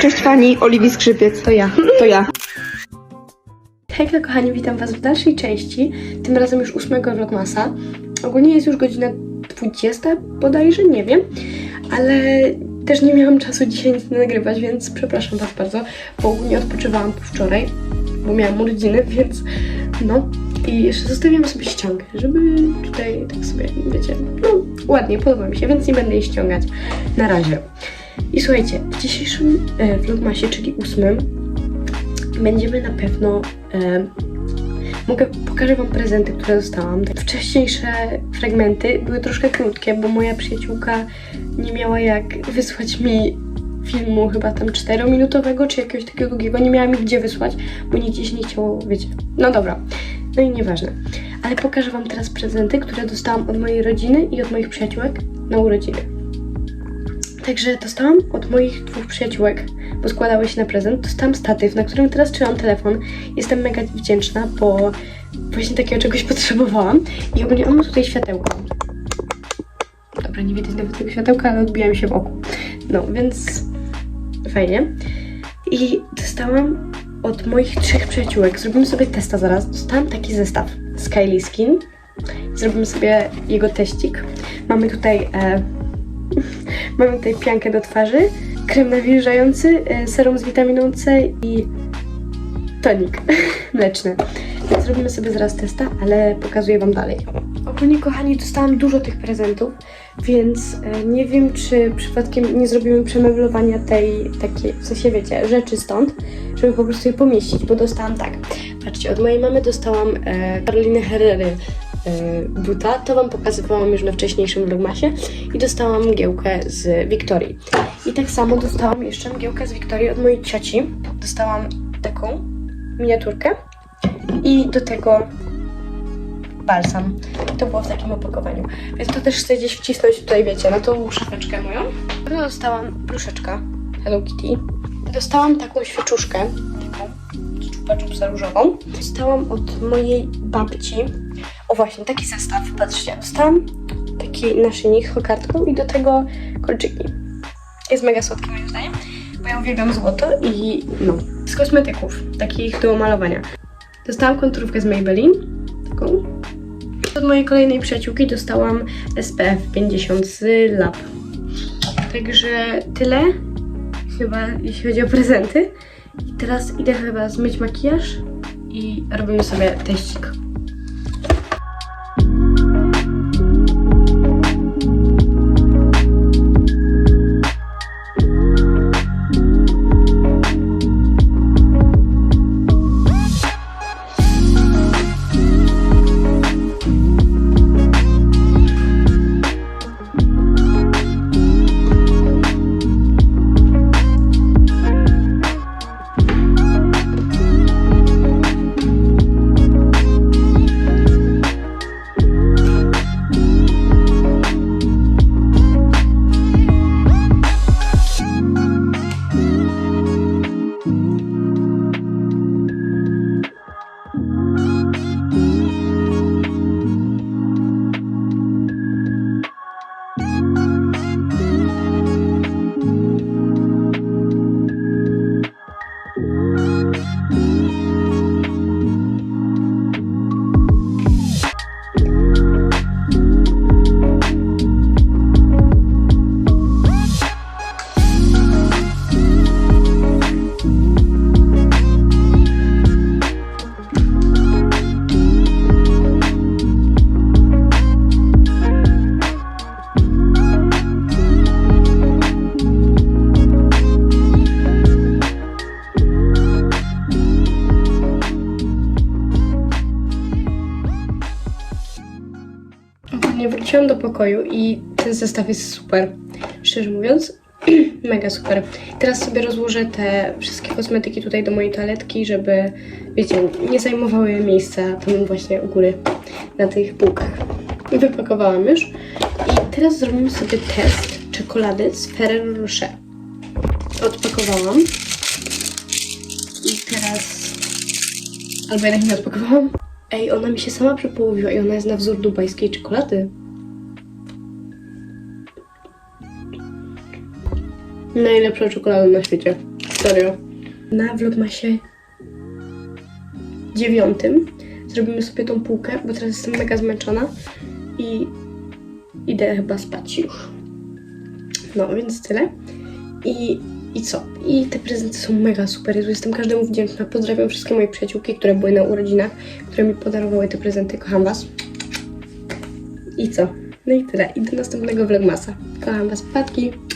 Cześć Fani, Oliwii Skrzypiec. To ja. To ja. Hejka kochani, witam was w dalszej części, tym razem już ósmego vlogmasa. Ogólnie jest już godzina 20 bodajże, nie wiem, ale też nie miałam czasu dzisiaj nic nagrywać, więc przepraszam was bardzo, bo ogólnie odpoczywałam po wczoraj, bo miałam urodziny, więc no. I jeszcze zostawiam sobie ściągę, żeby tutaj tak sobie, wiecie, no ładnie, podoba mi się, więc nie będę jej ściągać na razie. I słuchajcie, w dzisiejszym e, vlogmasie, czyli ósmym, będziemy na pewno. E, mogę, pokażę Wam prezenty, które dostałam. Wcześniejsze fragmenty były troszkę krótkie, bo moja przyjaciółka nie miała jak wysłać mi filmu chyba tam 4-minutowego, czy jakiegoś takiego długiego. Nie miała mi gdzie wysłać, bo nigdzie się nie chciało, wiecie. No dobra, no i nieważne. Ale pokażę Wam teraz prezenty, które dostałam od mojej rodziny i od moich przyjaciółek na urodziny. Także dostałam od moich dwóch przyjaciółek, bo składały się na prezent, dostałam statyw, na którym teraz trzymam telefon. Jestem mega wdzięczna, bo właśnie takiego czegoś potrzebowałam. I ogólnie on ma tutaj światełko. Dobra, nie widać nawet tego światełka, ale odbija mi się w oku. No, więc fajnie. I dostałam od moich trzech przyjaciółek, zrobimy sobie testa zaraz. Dostałam taki zestaw z Kylie Skin. Zrobimy sobie jego teścik. Mamy tutaj e, Mamy tutaj piankę do twarzy, krem nawilżający, e, serum z witaminą C i tonik mleczny. Więc zrobimy sobie zaraz testa, ale pokazuję Wam dalej. Ogólnie, kochani, dostałam dużo tych prezentów, więc e, nie wiem, czy przypadkiem nie zrobimy przemeblowania tej takiej, w sensie wiecie, rzeczy stąd, żeby po prostu je pomieścić, bo dostałam tak. Patrzcie, od mojej mamy dostałam e, Karoliny Herrery buta, to Wam pokazywałam już na wcześniejszym vlogmasie i dostałam mgiełkę z Wiktorii. I tak samo dostałam jeszcze mgiełkę z Wiktorii od mojej cioci. Dostałam taką miniaturkę i do tego balsam. To było w takim opakowaniu. Więc to też chcę gdzieś wcisnąć tutaj, wiecie, na tą szafeczkę moją. No dostałam pluszeczka Hello Kitty. Dostałam taką świeczuszkę, taką czupa różową. Dostałam od mojej babci, o właśnie, taki zestaw, patrzcie, dostałam taki naszyjnik kokardką i do tego kolczyki. Jest mega słodki moim zdaniem, bo ja uwielbiam złoto i no, z kosmetyków, takich do malowania. Dostałam konturówkę z Maybelline, taką. Od mojej kolejnej przyjaciółki dostałam SPF 50 z Lab. Także tyle chyba, jeśli chodzi o prezenty. I teraz idę chyba zmyć makijaż i robimy sobie teścik. Wróciłam do pokoju i ten zestaw jest super. Szczerze mówiąc, mega super. Teraz sobie rozłożę te wszystkie kosmetyki tutaj do mojej toaletki, żeby, wiecie, nie zajmowały miejsca tam właśnie u góry na tych półkach. Wypakowałam już. I teraz zrobimy sobie test czekolady z Ferrero Rocher. Odpakowałam. I teraz... Albo jednak nie odpakowałam. Ej, ona mi się sama przepołowiła i ona jest na wzór dubajskiej czekolady. Najlepsza czekolada na świecie. historią. Na vlogmasie dziewiątym zrobimy sobie tą półkę, bo teraz jestem mega zmęczona i idę chyba spać już. No, więc tyle. I, I co? I te prezenty są mega super. Ja tu jestem każdemu wdzięczna. Pozdrawiam wszystkie moje przyjaciółki, które były na urodzinach, które mi podarowały te prezenty. Kocham Was. I co? No i tyle. I do następnego vlogmasa. Kocham Was, patki.